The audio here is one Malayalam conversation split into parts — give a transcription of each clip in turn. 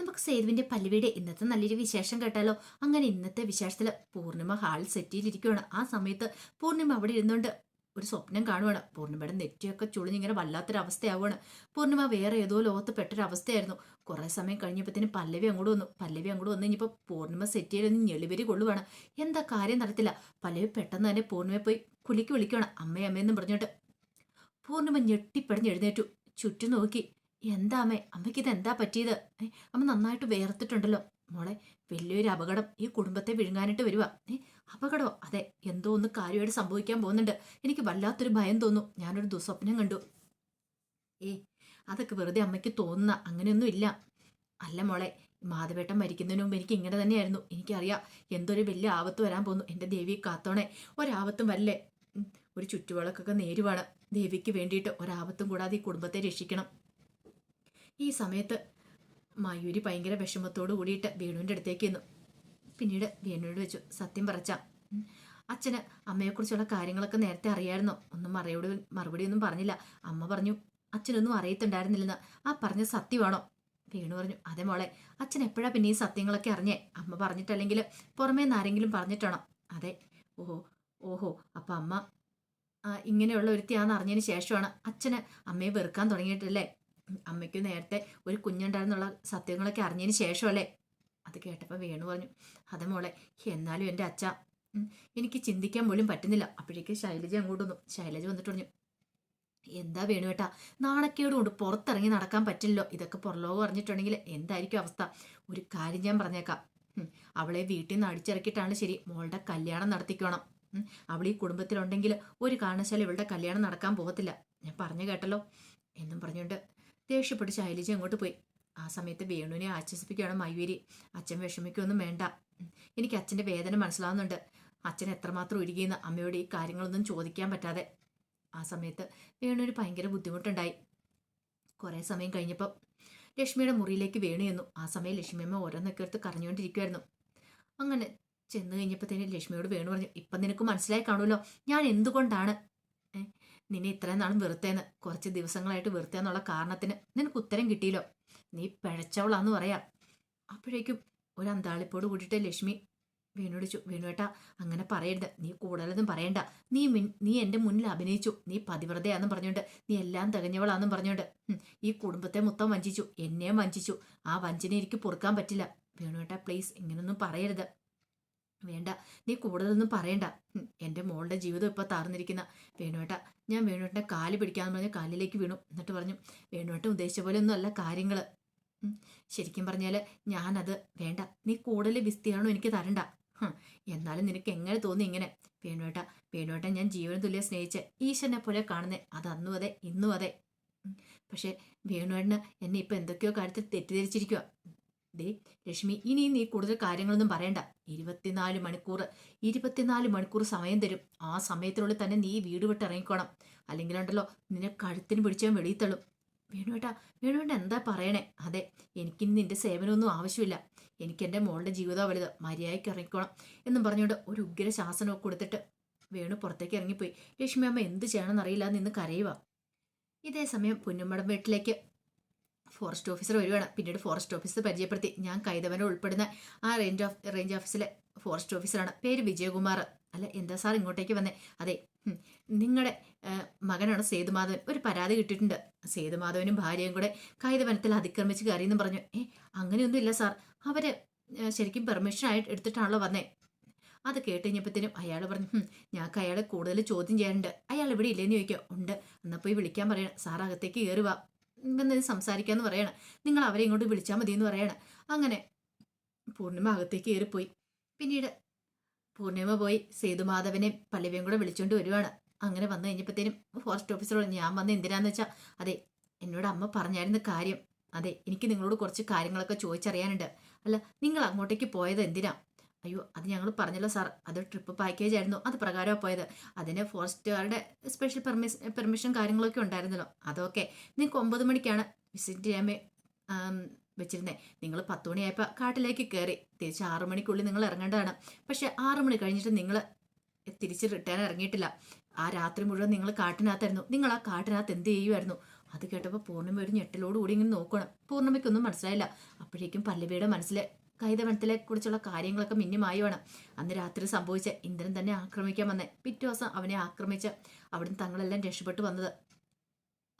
നമുക്ക് സേതുവിന്റെ പല്ലുവിയുടെ ഇന്നത്തെ നല്ലൊരു വിശേഷം കേട്ടാലോ? അങ്ങനെ ഇന്നത്തെ വിശേഷത്തിൽ പൂർണിമ ഹാൾ സെറ്റ് ചെയ്തിരിക്കുകയാണ് ആ സമയത്ത് പൂർണിമ അവിടെ ഇരുന്നുകൊണ്ട് ഒരു സ്വപ്നം കാണുവാണ്. പൂർണിമയുടെ നെറ്റിയൊക്കെ ചുളിഞ്ഞിങ്ങനെ വല്ലാത്തൊരവസ്ഥയാവുകയാണ് പൂർണിമ വേറെ ഏതോ ലോകത്ത് പെട്ടൊരവസ്ഥയായിരുന്നു. കുറേ സമയം കഴിഞ്ഞപ്പോഴത്തേന് പല്ലവി അങ്ങോട്ട് വന്നു. പല്ലവി അങ്ങോട്ട് വന്നു കഴിഞ്ഞപ്പോൾ പൂർണിമ സെറ്റ് ചെയ്തൊന്ന് ഞെളിവരി കൊള്ളുവാണ്. എന്താ കാര്യം നടത്തില്ല പല്ലവി പെട്ടെന്ന് തന്നെ പൂർണിമ പോയി കുലിക്ക് വിളിക്കുകയാണ് അമ്മേ അമ്മയെന്നും പറഞ്ഞിട്ട് പൂർണിമ ഞെട്ടിപ്പടഞ്ഞ് എഴുന്നേറ്റു. ചുറ്റും നോക്കി. എന്താ അമ്മേ അമ്മയ്ക്ക് ഇത് എന്താ പറ്റിയത് അമ്മ നന്നായിട്ട് വേർത്തിട്ടുണ്ടല്ലോ. മോളെ വലിയൊരു അപകടം. ഈ കുടുംബത്തെ വിഴുങ്ങാനിട്ട് വരുക ഏ അപകടമോ? അതെ എന്തോ ഒന്ന് കാര്യമായിട്ട് സംഭവിക്കാൻ പോകുന്നുണ്ട്. എനിക്ക് വല്ലാത്തൊരു ഭയം തോന്നും. ഞാനൊരു ദുസ്വപ്നം കണ്ടു. ഏ അതൊക്കെ വെറുതെ അമ്മയ്ക്ക് തോന്നുന്ന അങ്ങനെയൊന്നും ഇല്ല. അല്ല മോളെ മാധവേട്ടൻ മരിക്കുന്നതിന് മുമ്പ് എനിക്ക് ഇങ്ങനെ തന്നെയായിരുന്നു. എനിക്കറിയാം എന്തൊരു വലിയ ആപത്ത് വരാൻ പോകുന്നു. എന്റെ ദേവിയെ കാത്തോണേ. ഒരാപത്തും വല്ലേ ഒരു ചുറ്റുവിളക്കൊക്കെ നേരുവാണ്. ദേവിക്ക് വേണ്ടിയിട്ട് ഒരാപത്തും കൂടാതെ ഈ കുടുംബത്തെ രക്ഷിക്കണം. ഈ സമയത്ത് മയൂരി ഭയങ്കര വിഷമത്തോട് കൂടിയിട്ട് വേണുവിന്റെ അടുത്തേക്ക് നിന്നു പിന്നീട് വേണുവിനോട് വെച്ചു സത്യം പറച്ച അച്ഛന് അമ്മയെക്കുറിച്ചുള്ള കാര്യങ്ങളൊക്കെ നേരത്തെ അറിയായിരുന്നോ. ഒന്നും മറുപടി ഒന്നും പറഞ്ഞില്ല. അമ്മ പറഞ്ഞു അച്ഛനൊന്നും അറിയത്തുണ്ടായിരുന്നില്ലെന്ന്. ആ പറഞ്ഞ സത്യമാണോ വേണു പറഞ്ഞു അതെ മോളെ അച്ഛൻ എപ്പോഴാ പിന്നെ ഈ സത്യങ്ങളൊക്കെ അറിഞ്ഞേ? അമ്മ പറഞ്ഞിട്ടല്ലെങ്കിൽ പുറമേ നിന്ന് ആരെങ്കിലും പറഞ്ഞിട്ടാണോ? അതെ. ഓഹോ ഓഹോ അപ്പം അമ്മ ഇങ്ങനെയുള്ള ഒരുത്തിയാന്ന് അറിഞ്ഞതിന് ശേഷമാണ് അച്ഛന് അമ്മയെ വെറുക്കാൻ തുടങ്ങിയിട്ടല്ലേ? അമ്മയ്ക്ക് നേരത്തെ ഒരു കുഞ്ഞുണ്ടായിരുന്നുള്ള സത്യങ്ങളൊക്കെ അറിഞ്ഞതിന് ശേഷമല്ലേ? അത് കേട്ടപ്പോൾ വേണു പറഞ്ഞു അതെ മോളെ എന്നാലും എന്റെ അച്ഛ എനിക്ക് ചിന്തിക്കാൻ പോലും പറ്റുന്നില്ല. അപ്പോഴേക്ക് ശൈലജ അങ്ങോട്ട് വന്നു. ശൈലജ വന്നിട്ട് പറഞ്ഞു എന്താ വേണു ഏട്ടാ നാണക്കേട് കൊണ്ട് പുറത്തിറങ്ങി നടക്കാൻ പറ്റില്ലല്ലോ. ഇതൊക്കെ പുറലോകം അറിഞ്ഞിട്ടുണ്ടെങ്കിൽ എന്തായിരിക്കും അവസ്ഥ? ഒരു കാര്യം ഞാൻ പറഞ്ഞേക്കാം. അവളെ വീട്ടിൽ നിന്ന് അടിച്ചിറക്കിയിട്ടാണ് ശരി മോളുടെ കല്യാണം നടത്തിക്കണം. അവൾ ഈ കുടുംബത്തിലുണ്ടെങ്കിൽ ഒരു കാരണവശാലും ഇവളുടെ കല്യാണം നടക്കാൻ പോകത്തില്ല. ഞാൻ പറഞ്ഞു കേട്ടല്ലോ എന്നും പറഞ്ഞുകൊണ്ട് ദേഷ്യപ്പെട്ട് ശൈലജ അങ്ങോട്ട് പോയി. ആ സമയത്ത് വേണുവിനെ ആശ്വസിപ്പിക്കുകയാണ് മയൂരി. അച്ഛൻ വിഷമിക്കൊന്നും വേണ്ട. എനിക്ക് അച്ഛന്റെ വേദന മനസ്സിലാവുന്നുണ്ട്. അച്ഛൻ എത്രമാത്രം ഒരുങ്ങിയെന്ന് അമ്മയോട് ഈ കാര്യങ്ങളൊന്നും ചോദിക്കാൻ പറ്റാതെ. ആ സമയത്ത് വേണുവിന് ഭയങ്കര ബുദ്ധിമുട്ടുണ്ടായി. കുറേ സമയം കഴിഞ്ഞപ്പം ലക്ഷ്മിയുടെ മുറിയിലേക്ക് വേണു ചെന്നു. ആ സമയം ലക്ഷ്മിയമ്മ ഓരോന്നൊക്കെ എടുത്ത് കരഞ്ഞുകൊണ്ടിരിക്കുമായിരുന്നു അങ്ങനെ ചെന്ന് കഴിഞ്ഞപ്പോഴത്തേന് ലക്ഷ്മിയോട് വേണു പറഞ്ഞു ഇപ്പം നിനക്ക് മനസ്സിലായി കാണുമല്ലോ. ഞാൻ എന്തുകൊണ്ടാണ് നിന്നെ ഇത്രയും നാളും വെറുത്തേന്ന് കുറച്ച് ദിവസങ്ങളായിട്ട് വെറുത്തേന്നുള്ള കാരണത്തിന് നിനക്ക് ഉത്തരം കിട്ടിയില്ലോ. നീ പിഴച്ചവളാന്ന് പറയാം. അപ്പോഴേക്കും ഒരു അന്താളിപ്പോട് കൂടിയിട്ട് ലക്ഷ്മി വേണുവിളിച്ചു വേണുവേട്ട അങ്ങനെ പറയരുത്. നീ കൂടുതലൊന്നും പറയണ്ട. നീ മിൻ- നീ എന്റെ മുന്നിൽ അഭിനയിച്ചു. നീ പതിവ്രതയാന്നും പറഞ്ഞുകൊണ്ട് നീ എല്ലാം തികഞ്ഞവളാന്നും പറഞ്ഞുകൊണ്ട് ഈ കുടുംബത്തെ മൊത്തം വഞ്ചിച്ചു. എന്നെയും വഞ്ചിച്ചു. ആ വഞ്ചന എനിക്ക് പൊറുക്കാൻ പറ്റില്ല. വേണുവേട്ട പ്ലീസ് ഇങ്ങനൊന്നും പറയരുത്. വേണ്ട നീ കൂടുതലൊന്നും പറയണ്ട. എന്റെ മോളുടെ ജീവിതം ഇപ്പോൾ താർന്നിരിക്കുന്ന വേണുവേട്ട. ഞാൻ വേണുവേട്ടന്റെ കാൽ പിടിക്കാന്ന് പറഞ്ഞ് കാലിലേക്ക് വീണു. എന്നിട്ട് പറഞ്ഞു വേണുവേട്ടൻ ഉദ്ദേശിച്ച പോലെ ഒന്നും അല്ല കാര്യങ്ങൾ ശരിക്കും പറഞ്ഞാൽ ഞാനത് വേണ്ട. നീ കൂടുതൽ വിസ്തീർണം എനിക്ക് തരണ്ട. എന്നാലും നിനക്ക് എങ്ങനെ തോന്നി ഇങ്ങനെ? വേണുവേട്ട വേണുവേട്ട ഞാൻ ജീവന തുല്യം സ്നേഹിച്ച് ഈശ്വരനെ പോലെ കാണുന്നേ. അത് അന്നും അതെ ഇന്നും അതെ. പക്ഷേ വേണുവേട്ടന് എന്നെ ഇപ്പം എന്തൊക്കെയോ കാര്യത്തിൽ തെറ്റിദ്ധരിച്ചിരിക്കുക ദേ ലക്ഷ്മി ഇനി നീ കൂടുതൽ കാര്യങ്ങളൊന്നും പറയണ്ട. ഇരുപത്തിനാല് മണിക്കൂർ ഇരുപത്തിനാല് മണിക്കൂർ സമയം തരും. ആ സമയത്തിനുള്ളിൽ തന്നെ നീ വീട് വിട്ട് ഇറങ്ങിക്കോണം. അല്ലെങ്കിലുണ്ടല്ലോ നിന്നെ കഴുത്തിന് പിടിച്ചാൽ വെളിയിൽ തള്ളും. വേണുവേട്ടാ വേണുവേട്ട എന്താ പറയണേ? അതെ എനിക്ക് നിന്റെ സേവനമൊന്നും ആവശ്യമില്ല. എനിക്ക് എന്റെ മോളുടെ ജീവിതം വലുത് മര്യാദയ്ക്ക് ഇറങ്ങിക്കോണം എന്നും പറഞ്ഞുകൊണ്ട് ഒരു ഉഗ്ര ശാസനമൊക്കെ കൊടുത്തിട്ട് വേണു പുറത്തേക്ക് ഇറങ്ങിപ്പോയി. ലക്ഷ്മി അമ്മ എന്ത് ചെയ്യണമെന്ന് അറിയില്ല നിന്ന് കരയുക ഇതേ സമയം പുന്നമ്മടം വീട്ടിലേക്ക് ഫോറസ്റ്റ് ഓഫീസർ വരുവാണ്. പിന്നീട് ഫോറസ്റ്റ് ഓഫീസർ പരിചയപ്പെടുത്തി. ഞാൻ കൈതവനെ ഉൾപ്പെടുന്ന ആ റേഞ്ച് ഓഫ് റേഞ്ച് ഓഫീസിലെ ഫോറസ്റ്റ് ഓഫീസറാണ് പേര് വിജയകുമാർ. അല്ല എന്താ സാർ ഇങ്ങോട്ടേക്ക് വന്നേ? അതെ നിങ്ങളുടെ മകനാണ് സേതുമാധവൻ. ഒരു പരാതി കിട്ടിയിട്ടുണ്ട്. സേതുമാധവനും ഭാര്യയും കൂടെ കൈതവനത്തിൽ അതിക്രമിച്ച് കയറിയെന്ന് പറഞ്ഞു. ഏ അങ്ങനെയൊന്നും ഇല്ല സാർ അവർ ശരിക്കും പെർമിഷൻ ആയിട്ട് എടുത്തിട്ടാണല്ലോ വന്നേ. അത് കേട്ട് കഴിഞ്ഞപ്പോഴത്തേനും അയാൾ പറഞ്ഞു "ഹും, ഞങ്ങൾക്ക് അയാളെ കൂടുതൽ ചോദ്യം ചെയ്യാനുണ്ട്. അയാൾ ഇവിടെ ഇല്ലെന്ന് ചോദിക്കുക ഉണ്ട്. എന്നാൽ പോയി വിളിക്കാൻ പറയണം. സാർ അകത്തേക്ക് കയറി വാ എന്ന് സംസാരിക്കാന്ന് പറയണം. നിങ്ങൾ അവരെ ഇങ്ങോട്ട് വിളിച്ചാൽ മതി എന്ന് പറയണം. അങ്ങനെ പൂർണിമ അകത്തേക്ക് കയറിപ്പോയി. പിന്നീട് പൂർണിമ പോയി സേതുമാധവനെ പല്ലവിയും കൂടെ വിളിച്ചുകൊണ്ട് വരുവാണ്. അങ്ങനെ വന്നു കഴിഞ്ഞപ്പോഴത്തേനും ഫോറസ്റ്റ് ഓഫീസറോട് ഞാൻ വന്ന് എന്തിനാന്ന് വെച്ചാൽ അതെ എന്നോട് അമ്മ പറഞ്ഞായിരുന്ന കാര്യം. അതെ എനിക്ക് നിങ്ങളോട് കുറച്ച് കാര്യങ്ങളൊക്കെ ചോദിച്ചറിയാനുണ്ട്. അല്ല നിങ്ങൾ അങ്ങോട്ടേക്ക് പോയത് എന്തിനാ? അയ്യോ അത് ഞങ്ങൾ പറഞ്ഞല്ലോ സാർ. അത് ട്രിപ്പ് പാക്കേജ് ആയിരുന്നു. അത് പ്രകാരമാണ് പോയത്. അതിന് ഫോറസ്റ്റുകാരുടെ സ്പെഷ്യൽ പെർമിഷൻ പെർമിഷൻ കാര്യങ്ങളൊക്കെ ഉണ്ടായിരുന്നല്ലോ. അതൊക്കെ. നിങ്ങൾക്ക് ഒമ്പത് മണിക്കാണ് വിസിറ്റ് ചെയ്യാൻ വെച്ചിരുന്നത് വെച്ചിരുന്നേ. നിങ്ങൾ പത്ത് മണിയായപ്പോൾ കാട്ടിലേക്ക് കയറി തിരിച്ച് ആറു മണിക്കുള്ളിൽ നിങ്ങൾ ഇറങ്ങേണ്ടതാണ്. പക്ഷെ ആറു മണി കഴിഞ്ഞിട്ട് നിങ്ങൾ തിരിച്ച് റിട്ടേൺ ഇറങ്ങിയിട്ടില്ല. ആ രാത്രി മുഴുവൻ നിങ്ങൾ കാട്ടിനകത്തായിരുന്നു. നിങ്ങൾ ആ കാട്ടിനകത്ത് എന്ത് ചെയ്യുമായിരുന്നു അത് കേട്ടപ്പോൾ പൂർണിമ ഒരു ഞെട്ടിലോടുകൂടി ഇങ്ങനെ നോക്കണം. പൂർണിമയ്ക്കൊന്നും മനസ്സിലായില്ല. അപ്പോഴേക്കും പല്ലവിയുടെ മനസ്സിലെ കൈതവനത്തിലെ കുറിച്ചുള്ള കാര്യങ്ങളൊക്കെ മിന്നിമായി വേണം അന്ന് രാത്രി സംഭവിച്ച ഇന്ദ്രൻ തന്നെ ആക്രമിക്കാൻ വന്നേ. പിറ്റേ ദിവസം അവനെ ആക്രമിച്ച് അവിടുന്ന് തങ്ങളെല്ലാം രക്ഷപ്പെട്ടു വന്നത്.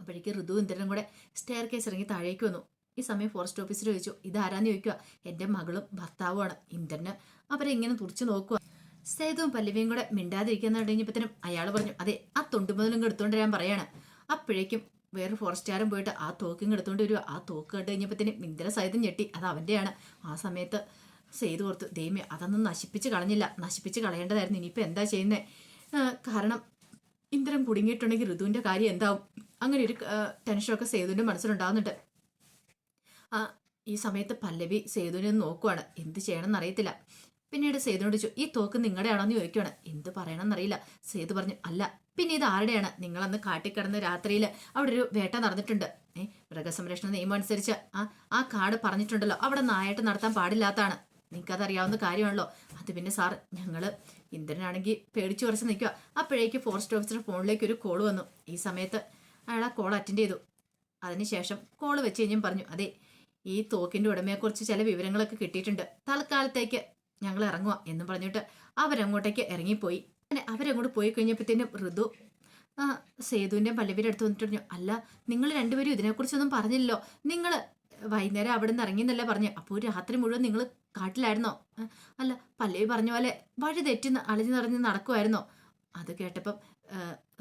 അപ്പോഴേക്ക് ഋതു ഇന്ദ്രനും കൂടെ സ്റ്റെയർ കേസ് ഇറങ്ങി താഴേക്ക് വന്നു. ഈ സമയം ഫോറസ്റ്റ് ഓഫീസർ ചോദിച്ചു ഇതാരാന്ന് ചോദിക്കുക എന്റെ മകളും ഭർത്താവുമാണ്. ഇന്ദ്രന് അവരെ ഇങ്ങനെ തുറച്ചു നോക്കുക സേതുവും പല്ലവിയും കൂടെ മിണ്ടാതിരിക്കുന്ന കഴിഞ്ഞപ്പോഴത്തേനും അയാൾ പറഞ്ഞു അതെ ആ തൊണ്ടുമുതലും എടുത്തുകൊണ്ട് വരാൻ പറയാണ്. അപ്പോഴേക്കും വേറെ ഫോറസ്റ്റുകാരൻ പോയിട്ട് ആ തോക്കും എടുത്തുകൊണ്ട് വരിക ആ തോക്ക് കണ്ടു കഴിഞ്ഞപ്പോഴത്തേനും മിന്ദ്ര സഹിതം ഞെട്ടി. അത് അവന്റെയാണ് ആ സമയത്ത് ചെയ്തു കൊടുത്തു. ദൈമ്യം അതൊന്നും നശിപ്പിച്ച് കളഞ്ഞില്ല. നശിപ്പിച്ച് കളയേണ്ടതായിരുന്നു. ഇനിയിപ്പോൾ എന്താ ചെയ്യുന്നത് കാരണം ഇന്ദ്രം കുടുങ്ങിയിട്ടുണ്ടെങ്കിൽ ഋതുവിന്റെ കാര്യം എന്താവും? അങ്ങനെ ഒരു ടെൻഷനൊക്കെ സേതുവിന്റെ മനസ്സിലുണ്ടാകുന്നുണ്ട് ഈ സമയത്ത് പല്ലവി സേതുവിനെ നോക്കുവാണ്. എന്ത് ചെയ്യണമെന്ന് അറിയത്തില്ല. പിന്നീട് സേതുനോട് ചോദിച്ചു ഈ തോക്ക് നിങ്ങളുടെ ആണോന്ന് ചോദിക്കുവാണ്. എന്ത് പറയണമെന്നറിയില്ല സേതു പറഞ്ഞു. അല്ല പിന്നെ ഇത് ആരുടെയാണ്? നിങ്ങളന്ന് കാട്ടിക്കിടന്ന് രാത്രിയിൽ അവിടെ ഒരു വേട്ട നടന്നിട്ടുണ്ട്. ഏ മൃഗസംരക്ഷണ നിയമം അനുസരിച്ച് ആ ആ കാട് പറഞ്ഞിട്ടുണ്ടല്ലോ അവിടെ നായായിട്ട് നടത്താൻ പാടില്ലാത്തതാണ്. നിങ്ങൾക്കതറിയാവുന്ന കാര്യമാണല്ലോ. അത് പിന്നെ സാർ ഞങ്ങൾ ഇന്ദ്രനാണെങ്കിൽ പേടിച്ചു കുറച്ച് നിൽക്കുക അപ്പോഴേക്ക് ഫോറസ്റ്റ് ഓഫീസറുടെ ഫോണിലേക്ക് ഒരു കോൾ വന്നു. ഈ സമയത്ത് അയാൾ ആ കോൾ അറ്റൻഡ് ചെയ്തു. അതിനുശേഷം കോൾ വെച്ച് കഴിഞ്ഞും പറഞ്ഞു അതെ ഈ തോക്കിന്റെ ഉടമയെക്കുറിച്ച് ചില വിവരങ്ങളൊക്കെ കിട്ടിയിട്ടുണ്ട്. തൽക്കാലത്തേക്ക് ഞങ്ങൾ ഇറങ്ങുക എന്നും പറഞ്ഞിട്ട് അവരങ്ങോട്ടേക്ക് ഇറങ്ങിപ്പോയി. അങ്ങനെ അവരങ്ങോട്ട് പോയി കഴിഞ്ഞപ്പോഴത്തേനും ഋതു സേതുവിന്റെ പല്ലവിയുടെ അടുത്ത് വന്നിട്ട് പറഞ്ഞു അല്ല നിങ്ങൾ രണ്ടുപേരും ഇതിനെക്കുറിച്ചൊന്നും പറഞ്ഞില്ലല്ലോ. നിങ്ങൾ വൈകുന്നേരം അവിടെ നിന്ന് ഇറങ്ങി എന്നല്ലേ പറഞ്ഞു. അപ്പോൾ രാത്രി മുഴുവൻ നിങ്ങൾ കാട്ടിലായിരുന്നോ? അല്ല പല്ലവി പറഞ്ഞ പോലെ വഴി തെറ്റി അളിഞ്ഞു നിറഞ്ഞ് നടക്കുമായിരുന്നോ അത് കേട്ടപ്പം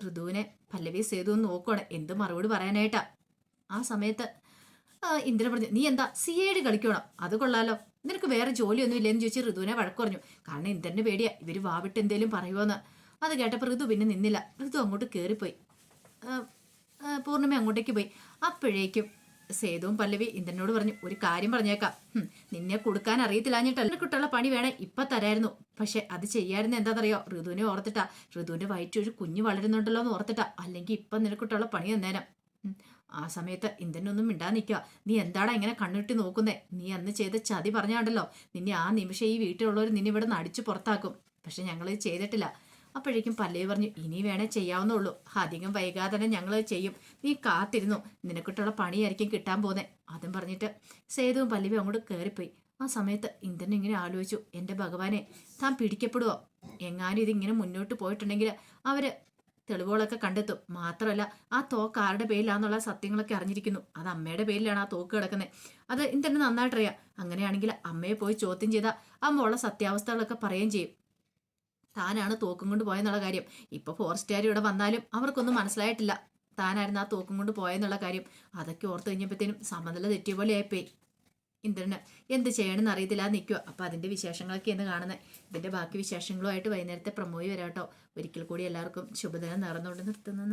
ഋതുവിനെ പല്ലവി സേതു നോക്കുകയാണ് എന്ത് മറുപടി പറയാനായിട്ടാ? ആ സമയത്ത് ആ, ഇന്ദ്രൻ പറഞ്ഞു നീ എന്താ സി ഐ ഡി കളിക്കണം അത് കൊള്ളാലോ. നിനക്ക് വേറെ ജോലിയൊന്നും ഇല്ലെന്ന് ചോദിച്ച് ഋതുവിനെ വഴക്കുറഞ്ഞു കാരണം ഇന്ദ്രന് പേടിയാ ഇവർ വാവിട്ട് എന്തേലും പറയുമോന്ന് അത് കേട്ടപ്പോൾ ഋതു പിന്നെ നിന്നില്ല. ഋതു അങ്ങോട്ട് കയറിപ്പോയി പൂർണിമ അങ്ങോട്ടേക്ക് പോയി. അപ്പോഴേക്കും സേതുവും പല്ലവി ഇന്ദ്രനോട് പറഞ്ഞു ഒരു കാര്യം പറഞ്ഞേക്കാം. നിന്നെ കൊടുക്കാൻ അറിയത്തില്ലാഞ്ഞിട്ടല്ല. കുട്ടുള്ള പണി വേണേ ഇപ്പൊ തരായിരുന്നു. പക്ഷെ അത് ചെയ്യായിരുന്നു എന്താണെന്നറിയോ ഋതുവിനെ ഓർത്തിട്ടാ. ഋതുവിന്റെ വയറ്റിൽ ഒരു കുഞ്ഞ് വളരുന്നുണ്ടല്ലോ എന്ന് ഓർത്തിട്ടാ. അല്ലെങ്കിൽ ഇപ്പൊ നിനക്കുട്ടുള്ള പണി തന്നേരം. ആ സമയത്ത് ഇന്ദനൊന്നും മിണ്ടാ നിൽക്കുക. നീ എന്താടാ ഇങ്ങനെ കണ്ണിട്ട് നോക്കുന്നേ? നീ അന്ന് ചെയ്ത ചതി പറഞ്ഞാണ്ടല്ലോ. നിന്നെ ആ നിമിഷം ഈ വീട്ടിലുള്ളവർ നിന്നെ ഇവിടെ നിന്ന് അടിച്ചു പുറത്താക്കും. പക്ഷെ ഞങ്ങൾ ചെയ്തിട്ടില്ല. അപ്പോഴേക്കും പല്ലവി പറഞ്ഞു ഇനി വേണേ ചെയ്യാവുന്നുള്ളൂ അധികം വൈകാതെ തന്നെ ഞങ്ങൾ ചെയ്യും. നീ കാത്തിരുന്നു. നിനക്കിട്ടുള്ള പണിയായിരിക്കും കിട്ടാൻ പോന്നെ. അതും പറഞ്ഞിട്ട് സേതുവും പല്ലവി അങ്ങോട്ട് കയറിപ്പോയി. ആ സമയത്ത് ഇന്ദ്രൻ ഇങ്ങനെ ആലോചിച്ചു എന്റെ ഭഗവാനെ താൻ പിടിക്കപ്പെടുവോ? എങ്ങാനും ഇതിങ്ങനെ മുന്നോട്ട് പോയിട്ടുണ്ടെങ്കിൽ അവർ തെളിവുകളൊക്കെ കണ്ടെത്തും. മാത്രമല്ല ആ തോക്ക് ആരുടെ പേരിലാന്നുള്ള സത്യങ്ങളൊക്കെ അറിഞ്ഞിരിക്കുന്നു. അത് അമ്മയുടെ പേരിലാണ് ആ തോക്ക് കിടക്കുന്നത് അത് ഇന്ദ്രന് നന്നായിട്ടറിയാം. അങ്ങനെയാണെങ്കിൽ അമ്മയെ പോയി ചോദ്യം ചെയ്താൽ അമ്മ ഉള്ള സത്യാവസ്ഥകളൊക്കെ പറയുകയും ചെയ്യും. താനാണ് തോക്കും കൊണ്ട് പോയെന്നുള്ള കാര്യം. ഇപ്പൊ ഫോറസ്റ്റുകാർ ഇവിടെ വന്നാലും അവർക്കൊന്നും മനസ്സിലായിട്ടില്ല. താനായിരുന്നു ആ തോക്കും കൊണ്ട് പോയെന്നുള്ള കാര്യം. അതൊക്കെ ഓർത്ത് കഴിഞ്ഞപ്പോഴത്തേനും സമനില തെറ്റിയ പോലെ ആയിപ്പോയി ഇന്ദ്രന്. എന്ത് ചെയ്യണമെന്ന് അറിയത്തില്ല നിൽക്കുക അപ്പോൾ വിശേഷങ്ങളൊക്കെ എന്ന് കാണുന്നത് ഇതിന്റെ ബാക്കി വിശേഷങ്ങളുമായിട്ട് വൈകുന്നേരത്തെ പ്രമോയി വരാട്ടോ. ഒരിക്കൽ കൂടി എല്ലാവർക്കും ശുഭദിനം നേർന്നുകൊണ്ട് നിർത്തുന്നു.